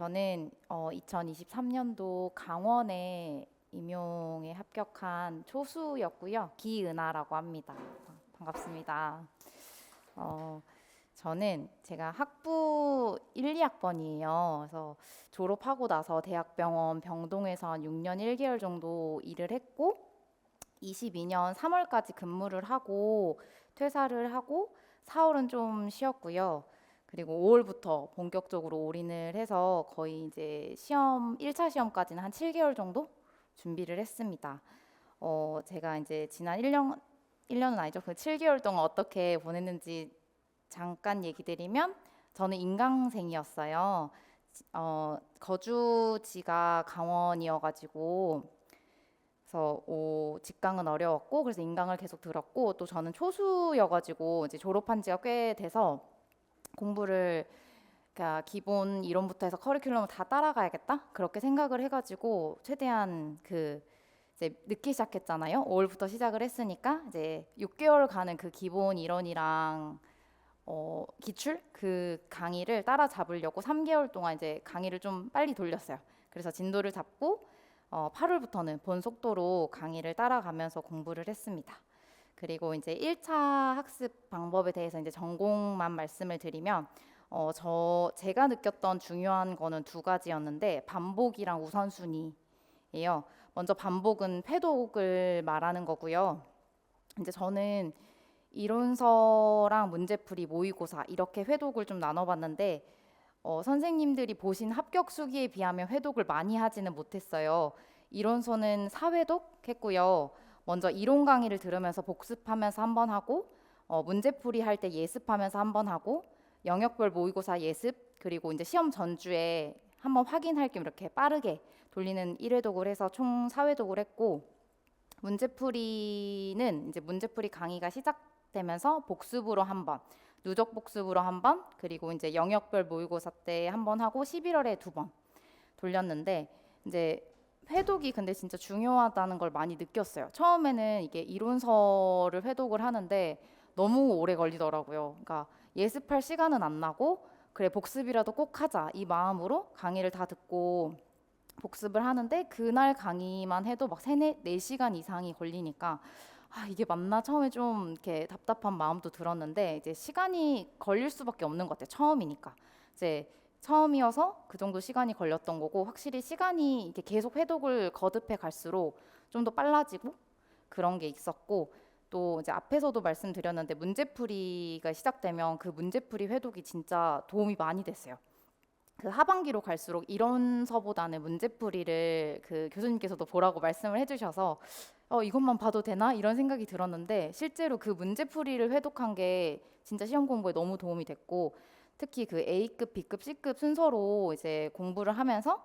저는 어, 2023년도 강원에 임용에 합격한 초수였고요. 기은하라고 합니다. 반갑습니다. 어, 저는 제가 학부 1, 2학번이에요. 그래서 졸업하고 나서 대학병원 병동에서 한 6년 1개월 정도 일을 했고 22년 3월까지 근무를 하고 퇴사를 하고 4월은 좀 쉬었고요. 그리고 5월부터 본격적으로 올인을 해서 거의 이제 시험 1차 시험까지는 한 7개월 정도 준비를 했습니다. 어, 제가 이제 지난 1년 1년은 아니죠. 그 7개월 동안 어떻게 보냈는지 잠깐 얘기 드리면 저는 인강생이었어요. 어, 거주지가 강원이어가지고 그래서 오, 직강은 어려웠고 그래서 인강을 계속 들었고 또 저는 초수여가지고 이제 졸업한 지가 꽤 돼서 공부를 그러니까 기본 이론부터 해서 커리큘럼을 다 따라가야겠다 그렇게 생각을 해가지고 최대한 그 이제 늦게 시작했잖아요. 5월부터 시작을 했으니까 이제 6개월 가는 그 기본 이론이랑 어, 기출 그 강의를 따라잡으려고 3개월 동안 이제 강의를 좀 빨리 돌렸어요. 그래서 진도를 잡고 어, 8월부터는 본 속도로 강의를 따라가면서 공부를 했습니다. 그리고 이제 1차 학습 방법에 대해서 이제 전공만 말씀을 드리면 어, 저 제가 느꼈던 중요한 거는 두 가지였는데 반복이랑 우선순위예요. 먼저 반복은 회독을 말하는 거고요. 이제 저는 이론서랑 문제풀이 모의고사 이렇게 회독을 좀 나눠봤는데 어, 선생님들이 보신 합격 수기에 비하면 회독을 많이 하지는 못했어요. 이론서는 4회독 했고요. 먼저 이론 강의를 들으면서 복습하면서 한 번 하고 어, 문제풀이 할 때 예습하면서 한 번 하고 영역별 모의고사 예습 그리고 이제 시험 전주에 한번 확인할 겸 이렇게 빠르게 돌리는 1회독을 해서 총 4회독을 했고 문제풀이는 이제 문제풀이 강의가 시작되면서 복습으로 한 번, 누적 복습으로 한 번, 그리고 이제 영역별 모의고사 때 한 번 하고 11월에 두 번 돌렸는데 이제 회독이 근데 진짜 중요하다는 걸 많이 느꼈어요. 처음에는 이게 이론서를 회독을 하는데 너무 오래 걸리더라고요. 그러니까 예습할 시간은 안 나고 그래 복습이라도 꼭 하자 이 마음으로 강의를 다 듣고 복습을 하는데 그날 강의만 해도 막 세네 네 시간 이상이 걸리니까 아 이게 맞나 처음에 좀 이렇게 답답한 마음도 들었는데 이제 시간이 걸릴 수밖에 없는 것 같아요 처음이니까 이제 처음이어서 그 정도 시간이 걸렸던 거고 확실히 시간이 이렇게 계속 회독을 거듭해 갈수록 좀 더 빨라지고 그런 게 있었고 또 이제 앞에서도 말씀드렸는데 문제풀이가 시작되면 그 문제풀이 회독이 진짜 도움이 많이 됐어요. 그 하반기로 갈수록 이론서보다는 문제풀이를 그 교수님께서도 보라고 말씀을 해주셔서 어, 이것만 봐도 되나 이런 생각이 들었는데 실제로 그 문제풀이를 회독한 게 진짜 시험 공부에 너무 도움이 됐고 특히 그 A급, B급, C급 순서로 이제 공부를 하면서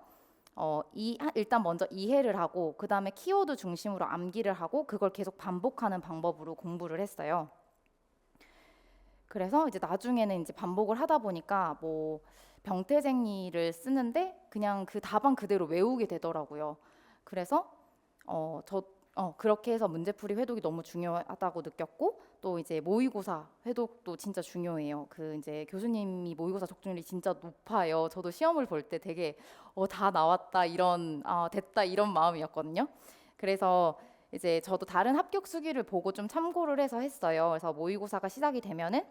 어, 이, 하- 일단 먼저 이해를 하고 그 다음에 키워드 중심으로 암기를 하고 그걸 계속 반복하는 방법으로 공부를 했어요. 그래서 이제 나중에는 이제 반복을 하다 보니까 뭐 병태생리를 쓰는데 그냥 그 답안 그대로 외우게 되더라고요. 그래서 어, 저 어, 그렇게 해서 문제풀이 회독이 너무 중요하다고 느꼈고 또 이제 모의고사 회독도 진짜 중요해요. 그 이제 교수님이 모의고사 적중률이 진짜 높아요. 저도 시험을 볼 때 되게 어, 다 나왔다 이런 아, 됐다 이런 마음이었거든요. 그래서 이제 저도 다른 합격 수기를 보고 좀 참고를 해서 했어요. 그래서 모의고사가 시작이 되면은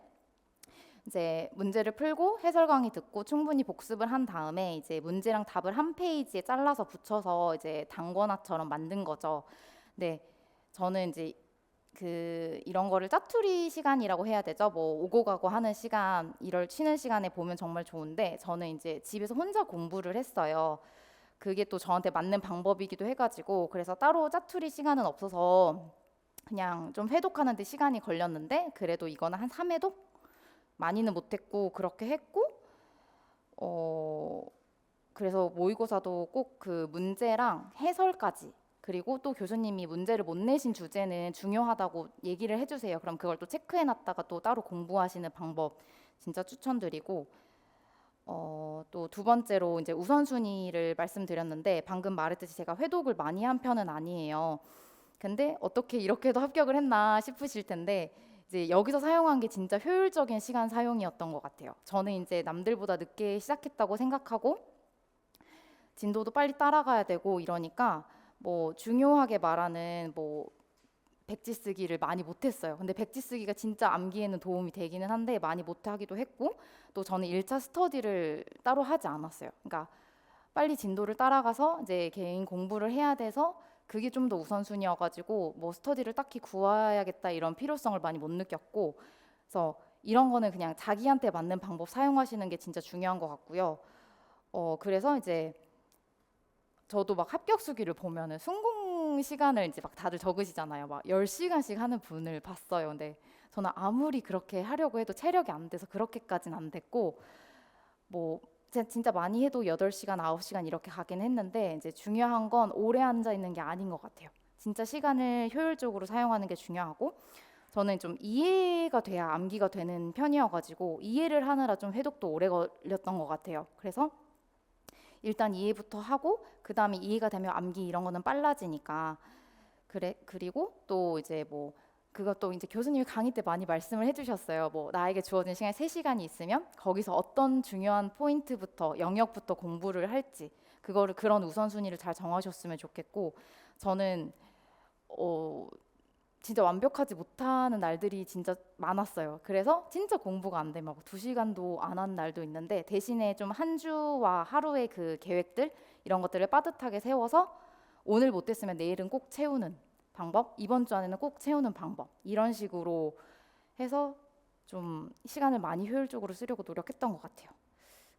이제 문제를 풀고 해설 강의 듣고 충분히 복습을 한 다음에 이제 문제랑 답을 한 페이지에 잘라서 붙여서 이제 단권화처럼 만든 거죠. 네, 저는 이제 그 이런 거를 짜투리 시간이라고 해야 되죠. 뭐 오고 가고 하는 시간, 이럴 쉬는 시간에 보면 정말 좋은데 저는 이제 집에서 혼자 공부를 했어요. 그게 또 저한테 맞는 방법이기도 해가지고 그래서 따로 짜투리 시간은 없어서 그냥 좀 회독하는데 시간이 걸렸는데 그래도 이거는 한 3회독 많이는 못했고 그렇게 했고 어 그래서 모의고사도 꼭 그 문제랑 해설까지 그리고 또 교수님이 문제를 못 내신 주제는 중요하다고 얘기를 해주세요. 그럼 그걸 또 체크해놨다가 또 따로 공부하시는 방법 진짜 추천드리고 어, 또 두 번째로 이제 우선순위를 말씀드렸는데 방금 말했듯이 제가 회독을 많이 한 편은 아니에요. 근데 어떻게 이렇게도 합격을 했나 싶으실 텐데 이제 여기서 사용한 게 진짜 효율적인 시간 사용이었던 것 같아요. 저는 이제 남들보다 늦게 시작했다고 생각하고 진도도 빨리 따라가야 되고 이러니까 뭐 중요하게 말하는 뭐 백지 쓰기를 많이 못했어요. 근데 백지 쓰기가 진짜 암기에는 도움이 되기는 한데 많이 못하기도 했고 또 저는 1차 스터디를 따로 하지 않았어요. 그러니까 빨리 진도를 따라가서 이제 개인 공부를 해야 돼서 그게 좀 더 우선순위여가지고 뭐 스터디를 딱히 구해야겠다 이런 필요성을 많이 못 느꼈고 그래서 이런 거는 그냥 자기한테 맞는 방법 사용하시는 게 진짜 중요한 것 같고요. 어 그래서 이제 저도 막 합격 수기를 보면은 순공 시간을 이제 막 다들 적으시잖아요. 막 10시간씩 하는 분을 봤어요. 근데 저는 아무리 그렇게 하려고 해도 체력이 안 돼서 그렇게까지는 안 됐고 뭐 제- 진짜 많이 해도 8시간, 9시간 이렇게 가긴 했는데 이제 중요한 건 오래 앉아 있는 게 아닌 것 같아요. 진짜 시간을 효율적으로 사용하는 게 중요하고 저는 좀 이해가 돼야 암기가 되는 편이어가지고 이해를 하느라 좀 해독도 오래 걸렸던 것 같아요. 그래서 일단 이해부터 하고 그 다음에 이해가 되면 암기 이런 거는 빨라지니까 그래 그리고 또 이제 뭐 그것도 이제 교수님이 강의 때 많이 말씀을 해주셨어요. 뭐 나에게 주어진 시간 3시간이 있으면 거기서 어떤 중요한 포인트부터 영역부터 공부를 할지 그거를 그런 우선순위를 잘 정하셨으면 좋겠고 저는 어 진짜 완벽하지 못하는 날들이 진짜 많았어요. 그래서 진짜 공부가 안 되면 두 시간도 안 한 날도 있는데 대신에 좀 한 주와 하루의 그 계획들 이런 것들을 빠듯하게 세워서 오늘 못했으면 내일은 꼭 채우는 방법, 이번 주 안에는 꼭 채우는 방법 이런 식으로 해서 좀 시간을 많이 효율적으로 쓰려고 노력했던 것 같아요.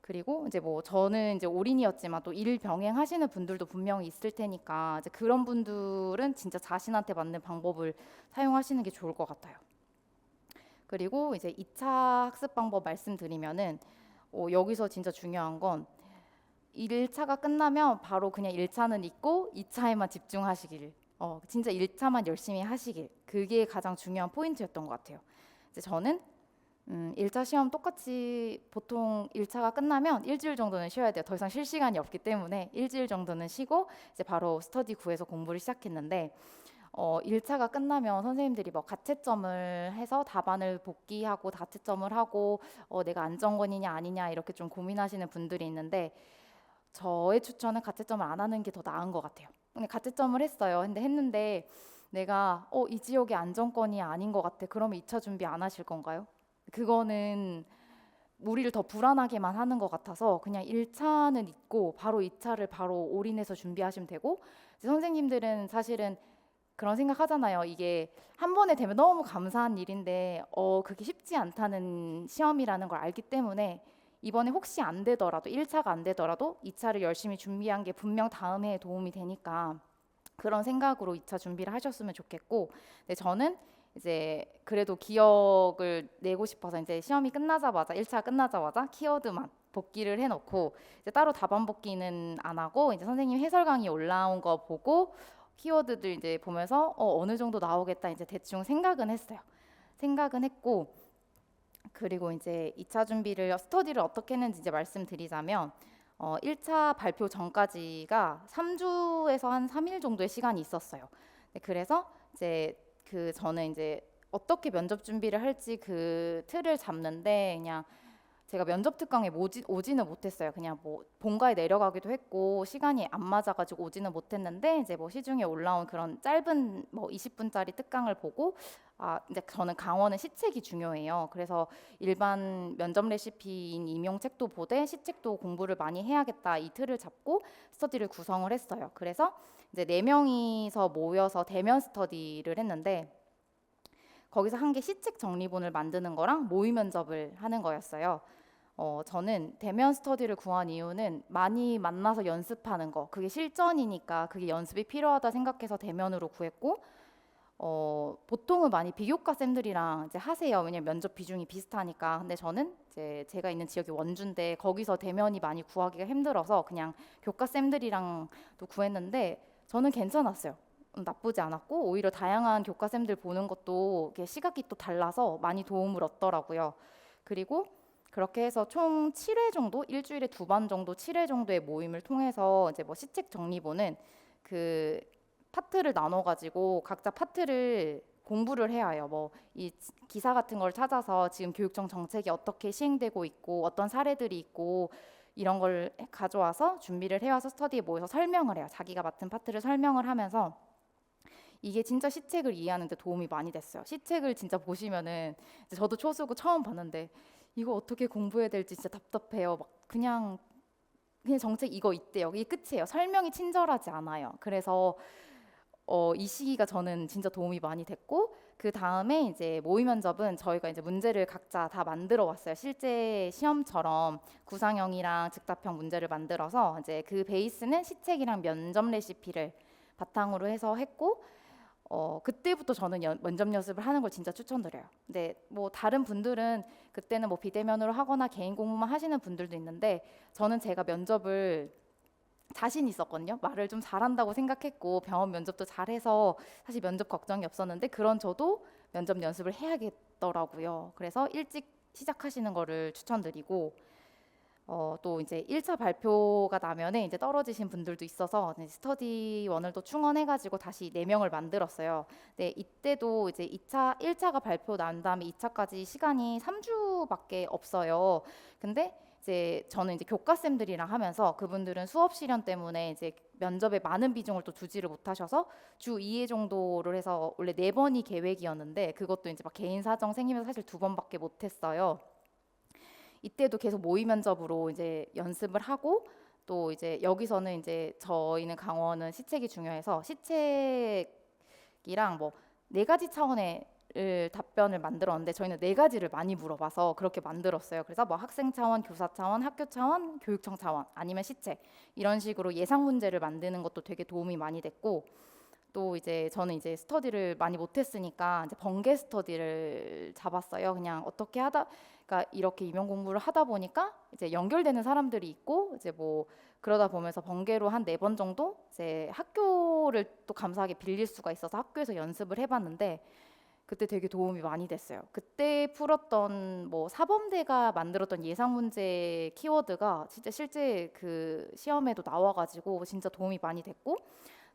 그리고 이제 뭐 저는 이제 올인이었지만 또 일 병행하시는 분들도 분명히 있을 테니까 이제 그런 분들은 진짜 자신한테 맞는 방법을 사용하시는 게 좋을 것 같아요. 그리고 이제 2차 학습 방법 말씀드리면은 어, 여기서 진짜 중요한 건 1차가 끝나면 바로 그냥 1차는 잊고 2차에만 집중하시길. 어, 진짜 1차만 열심히 하시길. 그게 가장 중요한 포인트였던 것 같아요. 이제 저는 음, 1차 시험 똑같이 보통 1차가 끝나면 일주일 정도는 쉬어야 돼요. 더 이상 쉴 시간이 없기 때문에 일주일 정도는 쉬고 이제 바로 스터디 구에서 공부를 시작했는데 어, 1차가 끝나면 선생님들이 뭐 가채점을 해서 답안을 복기하고 다채점을 하고 어, 내가 안정권이냐 아니냐 이렇게 좀 고민하시는 분들이 있는데 저의 추천은 가채점을 안 하는 게 더 나은 것 같아요. 가채점을 했어요. 근데 했는데 내가 어, 이 지역이 안정권이 아닌 것 같아. 그러면 2차 준비 안 하실 건가요? 그거는 우리를 더 불안하게만 하는 것 같아서 그냥 1차는 잊고 바로 2차를 바로 올인해서 준비하시면 되고 선생님들은 사실은 그런 생각 하잖아요. 이게 한 번에 되면 너무 감사한 일인데 어 그게 쉽지 않다는 시험이라는 걸 알기 때문에 이번에 혹시 안 되더라도 1차가 안 되더라도 2차를 열심히 준비한 게 분명 다음 해에 도움이 되니까 그런 생각으로 2차 준비를 하셨으면 좋겠고 근데 저는 이제 그래도 기억을 내고 싶어서 이제 시험이 끝나자마자 1차 끝나자마자 키워드만 복기를 해놓고 이제 따로 답안 복기는 안 하고 이제 선생님 해설 강의 올라온 거 보고 키워드들 이제 보면서 어, 어느 정도 나오겠다 이제 대충 생각은 했어요. 생각은 했고 그리고 이제 2차 준비를 스터디를 어떻게 했는지 이제 말씀드리자면 어, 1차 발표 전까지가 3주에서 한 3일 정도의 시간이 있었어요. 네, 그래서 이제 그 저는 이제 어떻게 면접 준비를 할지 그 틀을 잡는데 그냥 제가 면접 특강에 오지, 오지는 못했어요. 그냥 뭐 본가에 내려가기도 했고 시간이 안 맞아가지고 오지는 못했는데 이제 뭐 시중에 올라온 그런 짧은 뭐 20분짜리 특강을 보고 아 이제 저는 강원은 시책이 중요해요. 그래서 일반 면접 레시피인 임용책도 보되 시책도 공부를 많이 해야겠다 이 틀을 잡고 스터디를 구성을 했어요. 그래서 이제 네 명이서 모여서 대면 스터디를 했는데 거기서 한 게 시책 정리본을 만드는 거랑 모의 면접을 하는 거였어요. 어, 저는 대면 스터디를 구한 이유는 많이 만나서 연습하는 거, 그게 실전이니까 그게 연습이 필요하다 생각해서 대면으로 구했고, 어, 보통은 많이 비교과 쌤들이랑 이제 하세요. 왜냐면 면접 비중이 비슷하니까. 근데 저는 이제 제가 있는 지역이 원주인데 거기서 대면이 많이 구하기가 힘들어서 그냥 교과 쌤들이랑도 구했는데 저는 괜찮았어요. 음, 나쁘지 않았고 오히려 다양한 교과 쌤들 보는 것도 시각이 또 달라서 많이 도움을 얻더라고요. 그리고 그렇게 해서 총 7회 정도, 일주일에 두 번 정도 7회 정도의 모임을 통해서 이제 뭐 시책 정리본은 그 파트를 나눠 가지고 각자 파트를 공부를 해야 해요. 뭐 이 기사 같은 걸 찾아서 지금 교육청 정책이 어떻게 시행되고 있고 어떤 사례들이 있고 이런 걸 가져와서 준비를 해와서 스터디에 모여서 설명을 해요. 자기가 맡은 파트를 설명을 하면서 이게 진짜 시책을 이해하는 데 도움이 많이 됐어요. 시책을 진짜 보시면은 저도 초수고 처음 봤는데 이거 어떻게 공부해야 될지 진짜 답답해요. 막 그냥 그냥 정책 이거 있대요. 이게 끝이에요. 설명이 친절하지 않아요. 그래서 어, 이 시기가 저는 진짜 도움이 많이 됐고 그 다음에 이제 모의 면접은 저희가 이제 문제를 각자 다 만들어 왔어요. 실제 시험처럼 구상형이랑 즉답형 문제를 만들어서 이제 그 베이스는 시책이랑 면접 레시피를 바탕으로 해서 했고 어, 그때부터 저는 연, 면접 연습을 하는 걸 진짜 추천드려요. 근데 뭐 다른 분들은 그때는 뭐 비대면으로 하거나 개인 공부만 하시는 분들도 있는데 저는 제가 면접을 자신 있었거든요. 말을 좀 잘한다고 생각했고 병원 면접도 잘해서 사실 면접 걱정이 없었는데 그런 저도 면접 연습을 해야겠더라고요. 그래서 일찍 시작하시는 거를 추천드리고 어, 또 이제 1차 발표가 나면은 이제 떨어지신 분들도 있어서 스터디원을 또 충원해가지고 다시 4명을 만들었어요. 네, 이때도 이제 2차, 1차가 발표 난 다음에 2차까지 시간이 3주밖에 없어요. 근데 이제 저는 이제 교과쌤들이랑 하면서 그분들은 수업 실현 때문에 이제 면접에 많은 비중을 또 두지를 못하셔서 주 2회 정도를 해서 원래 네 번이 계획이었는데 그것도 이제 막 개인 사정 생기면서 사실 두 번밖에 못했어요. 이때도 계속 모의 면접으로 이제 연습을 하고 또 이제 여기서는 이제 저희는 강원은 시책이 중요해서 시책이랑 뭐 네 가지 차원의 을 답변을 만들었는데 저희는 네 가지를 많이 물어봐서 그렇게 만들었어요. 그래서 뭐 학생 차원, 교사 차원, 학교 차원, 교육청 차원 아니면 시책 이런 식으로 예상 문제를 만드는 것도 되게 도움이 많이 됐고 또 이제 저는 이제 스터디를 많이 못했으니까 이제 번개 스터디를 잡았어요. 그냥 어떻게 하다 그러니까 이렇게 임용 공부를 하다 보니까 이제 연결되는 사람들이 있고 이제 뭐 그러다 보면서 번개로 한 네 번 정도 이제 학교를 또 감사하게 빌릴 수가 있어서 학교에서 연습을 해봤는데 그때 되게 도움이 많이 됐어요. 그때 풀었던 뭐 사범대가 만들었던 예상 문제 키워드가 진짜 실제 그 시험에도 나와가지고 진짜 도움이 많이 됐고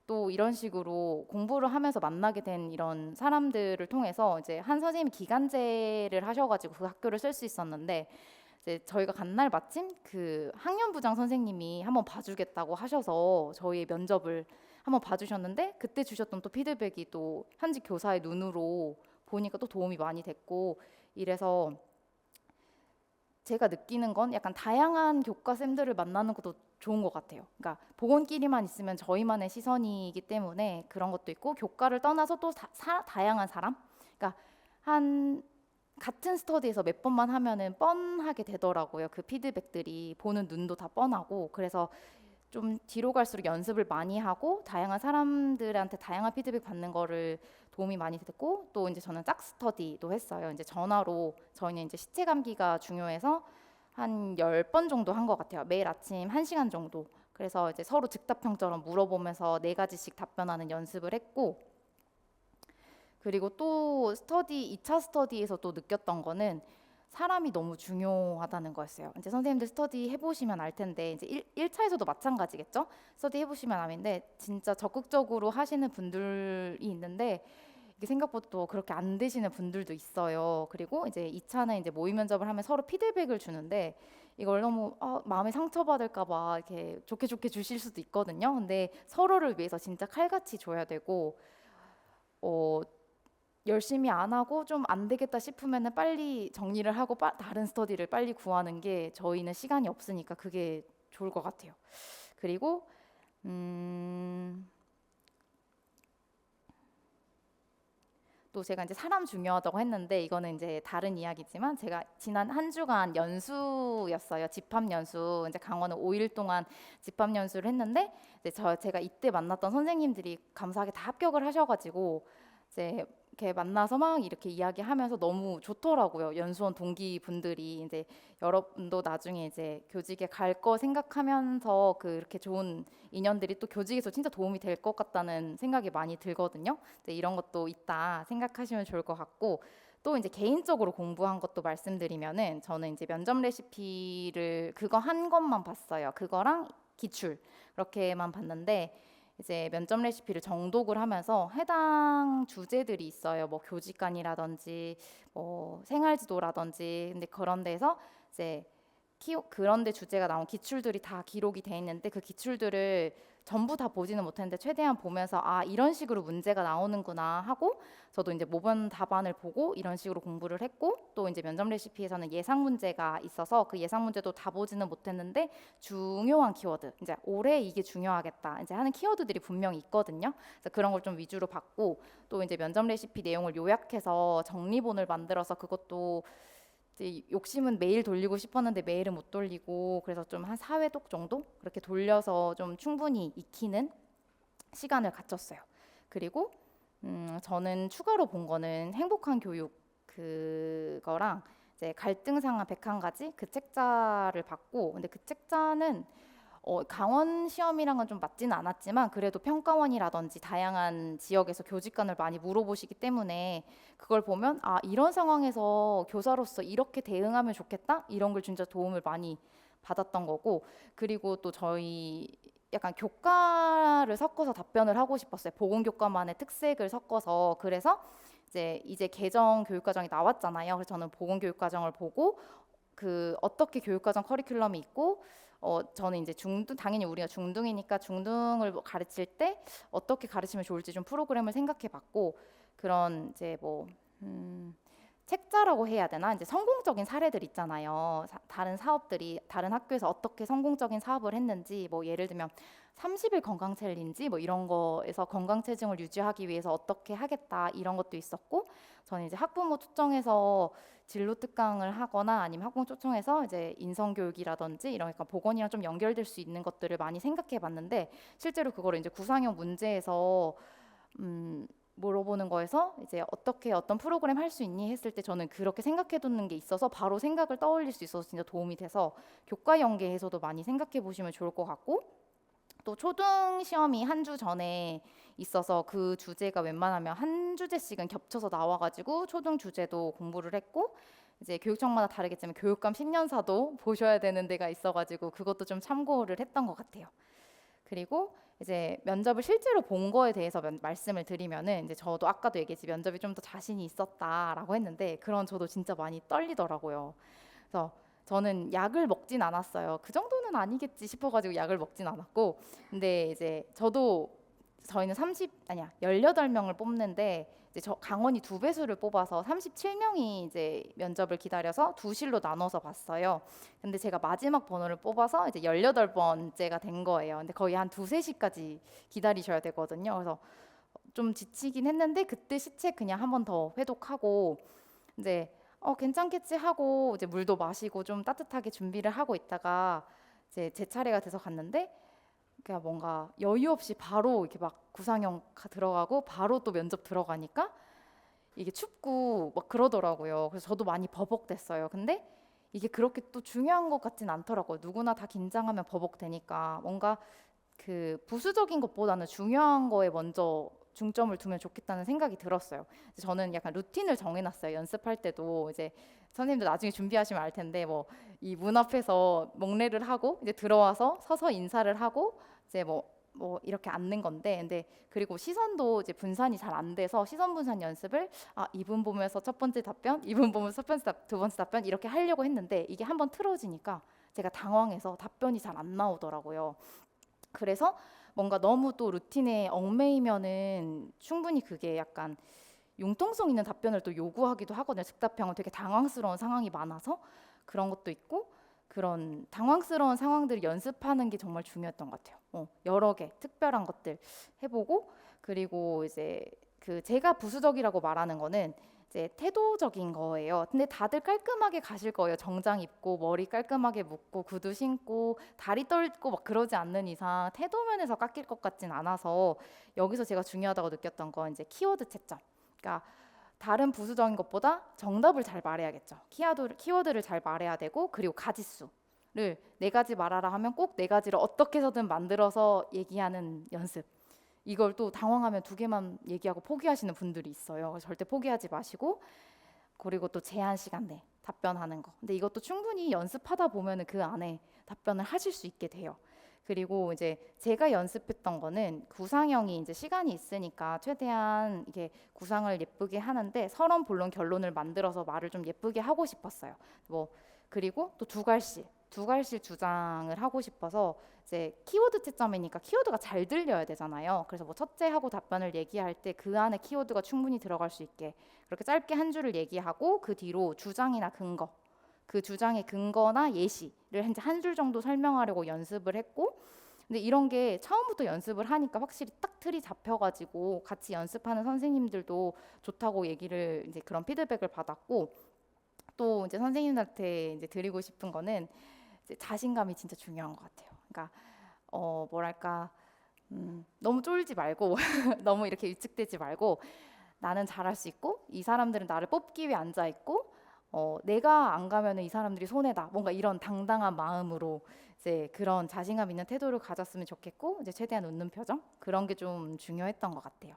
또 이런 식으로 공부를 하면서 만나게 된 이런 사람들을 통해서 이제 한 선생님이 기간제를 하셔가지고 그 학교를 쓸 수 있었는데 이제 저희가 간 날 마침 그 학년부장 선생님이 한번 봐주겠다고 하셔서 저희의 면접을 한번 봐주셨는데 그때 주셨던 또 피드백이 또 현직 교사의 눈으로 보니까 또 도움이 많이 됐고 이래서 제가 느끼는 건 약간 다양한 교과 쌤들을 만나는 것도 좋은 것 같아요. 그러니까 보건끼리만 있으면 저희만의 시선이기 때문에 그런 것도 있고 교과를 떠나서 또 사, 사, 다양한 사람, 그러니까 한 같은 스터디에서 몇 번만 하면은 뻔하게 되더라고요. 그 피드백들이 보는 눈도 다 뻔하고 그래서 좀 뒤로 갈수록 연습을 많이 하고 다양한 사람들한테 다양한 피드백 받는 거를 도움이 많이 됐고 또 이제 저는 짝 스터디도 했어요. 이제 전화로 저희는 이제 시체 감기가 중요해서 한 열 번 정도 한 것 같아요. 매일 아침 한시간 정도. 그래서 이제 서로 즉답형처럼 물어보면서 네 가지씩 답변하는 연습을 했고 그리고 또 스터디 2차 스터디에서 또 느꼈던 거는 사람이 너무 중요하다는 거였어요. 이제 선생님들 스터디 해보시면 알 텐데 이제 1, 1차에서도 마찬가지겠죠? 스터디 해보시면 아는데 진짜 적극적으로 하시는 분들이 있는데 생각보다 또 그렇게 안 되시는 분들도 있어요. 그리고 이제 2차는 이제 모의 면접을 하면 서로 피드백을 주는데 이걸 너무 아, 마음에 상처받을까 봐 이렇게 좋게 좋게 주실 수도 있거든요. 근데 서로를 위해서 진짜 칼같이 줘야 되고 어 열심히 안 하고 좀 안 되겠다 싶으면은 빨리 정리를 하고 빠, 다른 스터디를 빨리 구하는 게 저희는 시간이 없으니까 그게 좋을 것 같아요. 그리고 음, 또 제가 이제 사람 중요하다고 했는데 이거는 이제 다른 이야기지만 제가 지난 한 주간 연수였어요. 집합 연수. 이제 강원은 5일 동안 집합 연수를 했는데 이제 저 제가 이때 만났던 선생님들이 감사하게 다 합격을 하셔 가지고 이제 이렇게 만나서 막 이렇게 이야기하면서 너무 좋더라고요. 연수원 동기 분들이 이제 여러분도 나중에 이제 교직에 갈 거 생각하면서 그 이렇게 좋은 인연들이 또 교직에서 진짜 도움이 될 것 같다는 생각이 많이 들거든요. 이런 것도 있다 생각하시면 좋을 것 같고 또 이제 개인적으로 공부한 것도 말씀드리면은 저는 이제 면접 레시피를 그거 한 것만 봤어요. 그거랑 기출 그렇게만 봤는데 이제 면접 레시피를 정독을 하면서 해당 주제들이 있어요. 뭐 교직관이라든지 뭐 생활지도라든지 근데 그런 데서 이제 키 그런데 주제가 나온 기출들이 다 기록이 돼 있는데 그 기출들을 전부 다 보지는 못했는데 최대한 보면서 아 이런 식으로 문제가 나오는구나 하고 저도 이제 모범 답안을 보고 이런 식으로 공부를 했고 또 이제 면접 레시피에서는 예상 문제가 있어서 그 예상 문제도 다 보지는 못했는데 중요한 키워드 이제 올해 이게 중요하겠다 이제 하는 키워드들이 분명히 있거든요. 그래서 그런 걸 좀 위주로 봤고 또 이제 면접 레시피 내용을 요약해서 정리본을 만들어서 그것도 욕심은 매일 돌리고 싶었는데 매일은 못 돌리고 그래서 좀 한 4회독 정도 그렇게 돌려서 좀 충분히 익히는 시간을 갖췄어요. 그리고 음, 저는 추가로 본 거는 행복한 교육 그거랑 이제 갈등 상황 101가지 그 책자를 봤고 근데 그 책자는 어, 강원 시험이랑은 좀 맞지는 않았지만 그래도 평가원이라든지 다양한 지역에서 교직관을 많이 물어보시기 때문에 그걸 보면 아 이런 상황에서 교사로서 이렇게 대응하면 좋겠다? 이런 걸 진짜 도움을 많이 받았던 거고 그리고 또 저희 약간 교과를 섞어서 답변을 하고 싶었어요. 보건 교과만의 특색을 섞어서. 그래서 이제 이제 개정 교육과정이 나왔잖아요. 그래서 저는 보건 교육과정을 보고 그 어떻게 교육과정 커리큘럼이 있고 어 저는 이제 중등 당연히 우리가 중등이니까 중등을 뭐 가르칠 때 어떻게 가르치면 좋을지 좀 프로그램을 생각해 봤고 그런 이제 뭐 음, 책자라고 해야 되나 이제 성공적인 사례들 있잖아요. 사- 다른 사업들이 다른 학교에서 어떻게 성공적인 사업을 했는지 뭐 예를 들면 30일 건강 챌린지 뭐 이런 거에서 건강 체증을 유지하기 위해서 어떻게 하겠다 이런 것도 있었고 저는 이제 학부모 초청해서 진로 특강을 하거나 아니면 학부모 초청해서 이제 인성 교육이라든지 이런 약간 보건이랑 좀 연결될 수 있는 것들을 많이 생각해 봤는데 실제로 그거를 이제 구상형 문제에서 음 물어보는 거에서 이제 어떻게 어떤 프로그램 할 수 있니 했을 때 저는 그렇게 생각해 두는 게 있어서 바로 생각을 떠올릴 수 있어서 진짜 도움이 돼서 교과 연계에서도 많이 생각해 보시면 좋을 것 같고 또 초등 시험이 한 주 전에 있어서 그 주제가 웬만하면 한 주제씩은 겹쳐서 나와가지고 초등 주제도 공부를 했고 이제 교육청마다 다르겠지만 교육감 신년사도 보셔야 되는 데가 있어가지고 그것도 좀 참고를 했던 것 같아요. 그리고 이제 면접을 실제로 본 거에 대해서 면- 말씀을 드리면은 이제 저도 아까도 얘기했지 면접이 좀 더 자신이 있었다라고 했는데 그런 저도 진짜 많이 떨리더라고요. 그래서 저는 약을 먹진 않았어요. 그 정도는 아니겠지 싶어가지고 약을 먹진 않았고 근데 이제 저도 저희는 30 아니야 18명을 뽑는데 이제 저 강원이 두 배수를 뽑아서 37명이 이제 면접을 기다려서 두 실로 나눠서 봤어요. 근데 제가 마지막 번호를 뽑아서 이제 18번째가 된 거예요. 근데 거의 한 두세 시까지 기다리셔야 되거든요. 그래서 좀 지치긴 했는데 그때 시체 그냥 한 번 더 회독하고 이제 어 괜찮겠지 하고 이제 물도 마시고 좀 따뜻하게 준비를 하고 있다가 이제 제 차례가 돼서 갔는데 그냥 뭔가 여유 없이 바로 이렇게 막 구상형 가- 들어가고 바로 또 면접 들어가니까 이게 춥고 막 그러더라고요. 그래서 저도 많이 버벅댔어요. 근데 이게 그렇게 또 중요한 것 같진 않더라고요. 누구나 다 긴장하면 버벅대니까 뭔가 그 부수적인 것보다는 중요한 거에 먼저 중점을 두면 좋겠다는 생각이 들었어요. 저는 약간 루틴을 정해놨어요. 연습할 때도 이제 선생님들 나중에 준비하시면 알 텐데 뭐 이 문 앞에서 목례를 하고 이제 들어와서 서서 인사를 하고 이제 뭐뭐 이렇게 앉는 건데 근데 그리고 시선도 이제 분산이 잘 안 돼서 시선 분산 연습을 아 이분 보면서 첫 번째 답변 이분 보면서 첫 번째 답, 두 번째 답변 이렇게 하려고 했는데 이게 한번 틀어지니까 제가 당황해서 답변이 잘 안 나오더라고요. 그래서 뭔가 너무 또 루틴에 얽매이면은 충분히 그게 약간 융통성 있는 답변을 또 요구하기도 하거든요. 즉답형은 되게 당황스러운 상황이 많아서 그런 것도 있고 그런 당황스러운 상황들을 연습하는 게 정말 중요했던 것 같아요. 어, 여러 개 특별한 것들 해보고 그리고 이제 그 제가 부수적이라고 말하는 거는 이제 태도적인 거예요. 근데 다들 깔끔하게 가실 거예요. 정장 입고 머리 깔끔하게 묶고 구두 신고 다리 떨고 막 그러지 않는 이상 태도 면에서 깎일 것 같진 않아서 여기서 제가 중요하다고 느꼈던 건 이제 키워드 채점. 그러니까 다른 부수적인 것보다 정답을 잘 말해야겠죠. 키워드, 키워드를 잘 말해야 되고 그리고 가지수를 네 가지 말하라 하면 꼭 네 가지를 어떻게 해서든 만들어서 얘기하는 연습. 이걸 또 당황하면 두 개만 얘기하고 포기하시는 분들이 있어요. 절대 포기하지 마시고 그리고 또 제한 시간 내 답변하는 거. 근데 이것도 충분히 연습하다 보면은 그 안에 답변을 하실 수 있게 돼요. 그리고 이제 제가 연습했던 거는 구상형이 이제 시간이 있으니까 최대한 이게 구상을 예쁘게 하는데 서론 본론 결론을 만들어서 말을 좀 예쁘게 하고 싶었어요. 뭐 그리고 또 두 갈씩 두 갈실 주장을 하고 싶어서 이제 키워드 채점이니까 키워드가 잘 들려야 되잖아요. 그래서 뭐 첫째하고 답변을 얘기할 때 그 안에 키워드가 충분히 들어갈 수 있게 그렇게 짧게 한 줄을 얘기하고 그 뒤로 주장이나 근거 그 주장의 근거나 예시를 한 줄 정도 설명하려고 연습을 했고 근데 이런 게 처음부터 연습을 하니까 확실히 딱 틀이 잡혀가지고 같이 연습하는 선생님들도 좋다고 얘기를 이제 그런 피드백을 받았고 또 이제 선생님들한테 이제 드리고 싶은 거는 이제 자신감이 진짜 중요한 것 같아요. 그러니까 어 뭐랄까 음, 너무 쫄지 말고 너무 이렇게 위축되지 말고 나는 잘할 수 있고 이 사람들은 나를 뽑기 위해 앉아 있고 어, 내가 안 가면은 이 사람들이 손해다. 뭔가 이런 당당한 마음으로 이제 그런 자신감 있는 태도를 가졌으면 좋겠고 이제 최대한 웃는 표정 그런 게 좀 중요했던 것 같아요.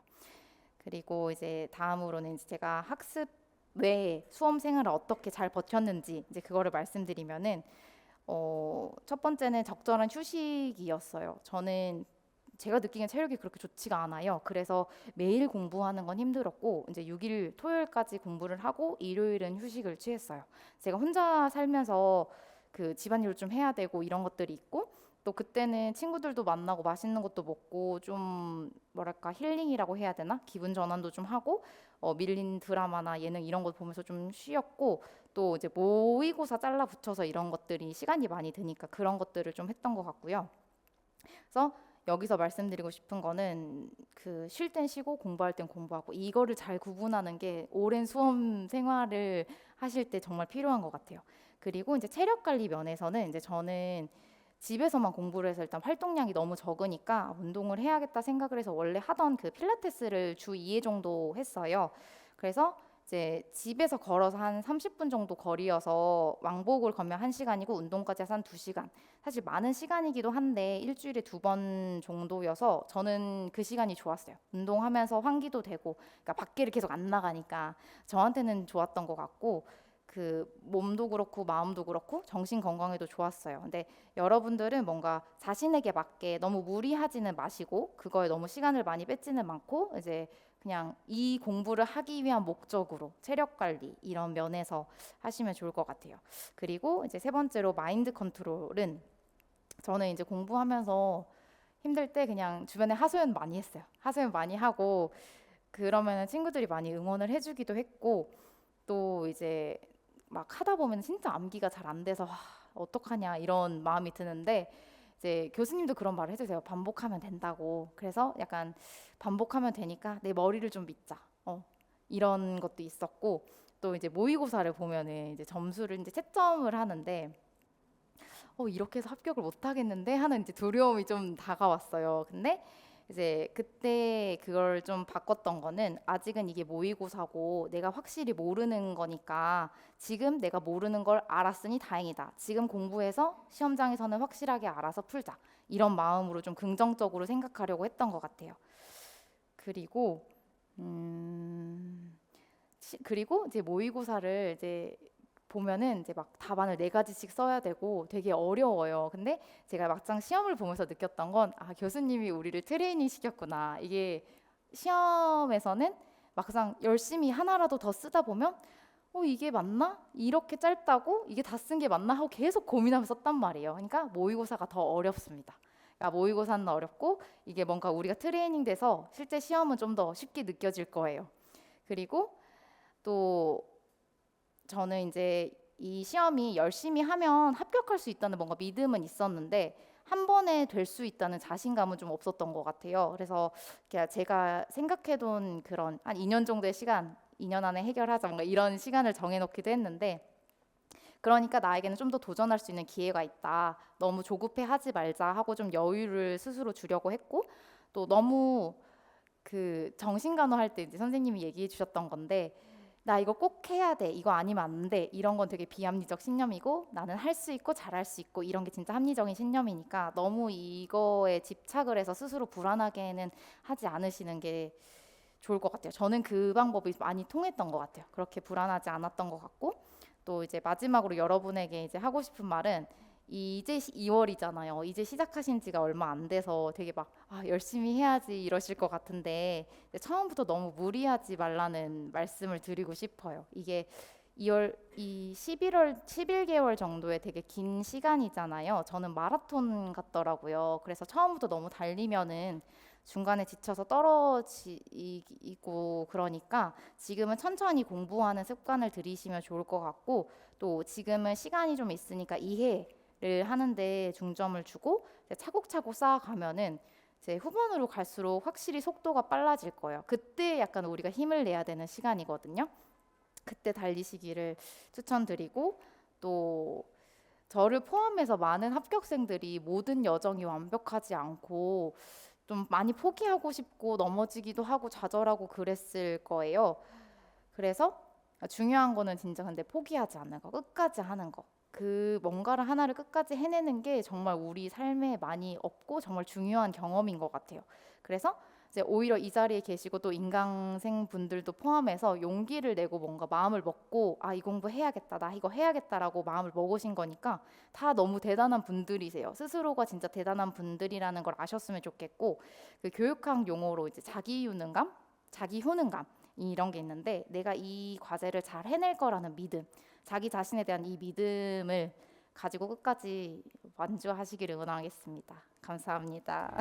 그리고 이제 다음으로는 제가 학습 외에 수험 생활을 어떻게 잘 버텼는지 이제 그거를 말씀드리면은 어, 첫 번째는 적절한 휴식이었어요. 저는 제가 느끼기엔 체력이 그렇게 좋지가 않아요. 그래서 매일 공부하는 건 힘들었고 이제 6일 토요일까지 공부를 하고 일요일은 휴식을 취했어요. 제가 혼자 살면서 그 집안일을 좀 해야 되고 이런 것들이 있고 또 그때는 친구들도 만나고 맛있는 것도 먹고 좀 뭐랄까 힐링이라고 해야 되나 기분 전환도 좀 하고 어, 밀린 드라마나 예능 이런 거 보면서 좀 쉬었고 또 이제 모의고사 잘라 붙여서 이런 것들이 시간이 많이 드니까 그런 것들을 좀 했던 것 같고요. 그래서 여기서 말씀드리고 싶은 거는 그 쉴 땐 쉬고 공부할 땐 공부하고 이거를 잘 구분하는 게 오랜 수험 생활을 하실 때 정말 필요한 것 같아요. 그리고 이제 체력 관리 면에서는 이제 저는 집에서만 공부를 해서 일단 활동량이 너무 적으니까 운동을 해야겠다 생각을 해서 원래 하던 그 필라테스를 주 2회 정도 했어요. 그래서 이제 집에서 걸어서 한 30분 정도 거리여서 왕복을 걸면 1시간이고 운동까지 해서 한 2시간. 사실 많은 시간이기도 한데 일주일에 두 번 정도여서 저는 그 시간이 좋았어요. 운동하면서 환기도 되고 그러니까 밖에를 계속 안 나가니까 저한테는 좋았던 것 같고 그 몸도 그렇고 마음도 그렇고 정신 건강에도 좋았어요. 근데 여러분들은 뭔가 자신에게 맞게 너무 무리하지는 마시고 그거에 너무 시간을 많이 뺏지는 않고 이제 그냥 이 공부를 하기 위한 목적으로 체력 관리 이런 면에서 하시면 좋을 것 같아요. 그리고 이제 세 번째로 마인드 컨트롤은 저는 이제 공부하면서 힘들 때 그냥 주변에 하소연 많이 했어요. 하소연 많이 하고 그러면 친구들이 많이 응원을 해주기도 했고 또 이제 막 하다 보면 진짜 암기가 잘 안 돼서 와, 어떡하냐 이런 마음이 드는데 이제 교수님도 그런 말을 해주세요. 반복하면 된다고. 그래서 약간 반복하면 되니까 내 머리를 좀 믿자. 어, 이런 것도 있었고 또 이제 모의고사를 보면은 이제 점수를 이제 채점을 하는데 어, 이렇게 해서 합격을 못 하겠는데 하는 이제 두려움이 좀 다가왔어요. 근데 이제 그때 그걸 좀 바꿨던 거는 아직은 이게 모의고사고 내가 확실히 모르는 거니까 지금 내가 모르는 걸 알았으니 다행이다. 지금 공부해서 시험장에서는 확실하게 알아서 풀자. 이런 마음으로 좀 긍정적으로 생각하려고 했던 것 같아요. 그리고 음, 시- 그리고 이제 모의고사를 이제 보면은 이제 막 답안을 네 가지씩 써야 되고 되게 어려워요. 근데 제가 막상 시험을 보면서 느꼈던 건 아, 교수님이 우리를 트레이닝 시켰구나. 이게 시험에서는 막상 열심히 하나라도 더 쓰다 보면 어, 이게 맞나? 이렇게 짧다고? 이게 다 쓴 게 맞나? 하고 계속 고민하면서 썼단 말이에요. 그러니까 모의고사가 더 어렵습니다. 그러니까 모의고사는 어렵고 이게 뭔가 우리가 트레이닝 돼서 실제 시험은 좀 더 쉽게 느껴질 거예요. 그리고 또 저는 이제 이 시험이 열심히 하면 합격할 수 있다는 뭔가 믿음은 있었는데 한 번에 될 수 있다는 자신감은 좀 없었던 것 같아요. 그래서 제가 생각해둔 그런 한 2년 정도의 시간, 2년 안에 해결하자 뭔가 이런 시간을 정해놓기도 했는데 그러니까 나에게는 좀 더 도전할 수 있는 기회가 있다. 너무 조급해 하지 말자 하고 좀 여유를 스스로 주려고 했고 또 너무 그 정신간호 할 때 이제 선생님이 얘기해 주셨던 건데 나 이거 꼭 해야 돼. 이거 아니면 안 돼. 이런 건 되게 비합리적 신념이고 나는 할 수 있고 잘할 수 있고 이런 게 진짜 합리적인 신념이니까 너무 이거에 집착을 해서 스스로 불안하게는 하지 않으시는 게 좋을 것 같아요. 저는 그 방법이 많이 통했던 것 같아요. 그렇게 불안하지 않았던 것 같고 또 이제 마지막으로 여러분에게 이제 하고 싶은 말은 이제 2월이잖아요. 이제 시작하신 지가 얼마 안 돼서 되게 막 아, 열심히 해야지 이러실 것 같은데 처음부터 너무 무리하지 말라는 말씀을 드리고 싶어요. 이게 2월 이 11월 11개월 정도의 되게 긴 시간이잖아요. 저는 마라톤 같더라고요. 그래서 처음부터 너무 달리면은 중간에 지쳐서 떨어지고 그러니까 지금은 천천히 공부하는 습관을 들이시면 좋을 것 같고 또 지금은 시간이 좀 있으니까 이해 를 하는데 중점을 주고 차곡차곡 쌓아가면은 이제 후반으로 갈수록 확실히 속도가 빨라질 거예요. 그때 약간 우리가 힘을 내야 되는 시간이거든요. 그때 달리시기를 추천드리고 또 저를 포함해서 많은 합격생들이 모든 여정이 완벽하지 않고 좀 많이 포기하고 싶고 넘어지기도 하고 좌절하고 그랬을 거예요. 그래서 중요한 거는 진짜 근데 포기하지 않는 거, 끝까지 하는 거. 그 뭔가를 하나를 끝까지 해내는 게 정말 우리 삶에 많이 없고 정말 중요한 경험인 것 같아요. 그래서 이제 오히려 이 자리에 계시고 또 인강생 분들도 포함해서 용기를 내고 뭔가 마음을 먹고 아 이 공부 해야겠다 나 이거 해야겠다라고 마음을 먹으신 거니까 다 너무 대단한 분들이세요 스스로가 진짜 대단한 분들이라는 걸 아셨으면 좋겠고 그 교육학 용어로 이제 자기 효능감 자기 효능감 이런 게 있는데 내가 이 과제를 잘 해낼 거라는 믿음 자기 자신에 대한 이 믿음을 가지고 끝까지 완주하시기를 응원하겠습니다 감사합니다.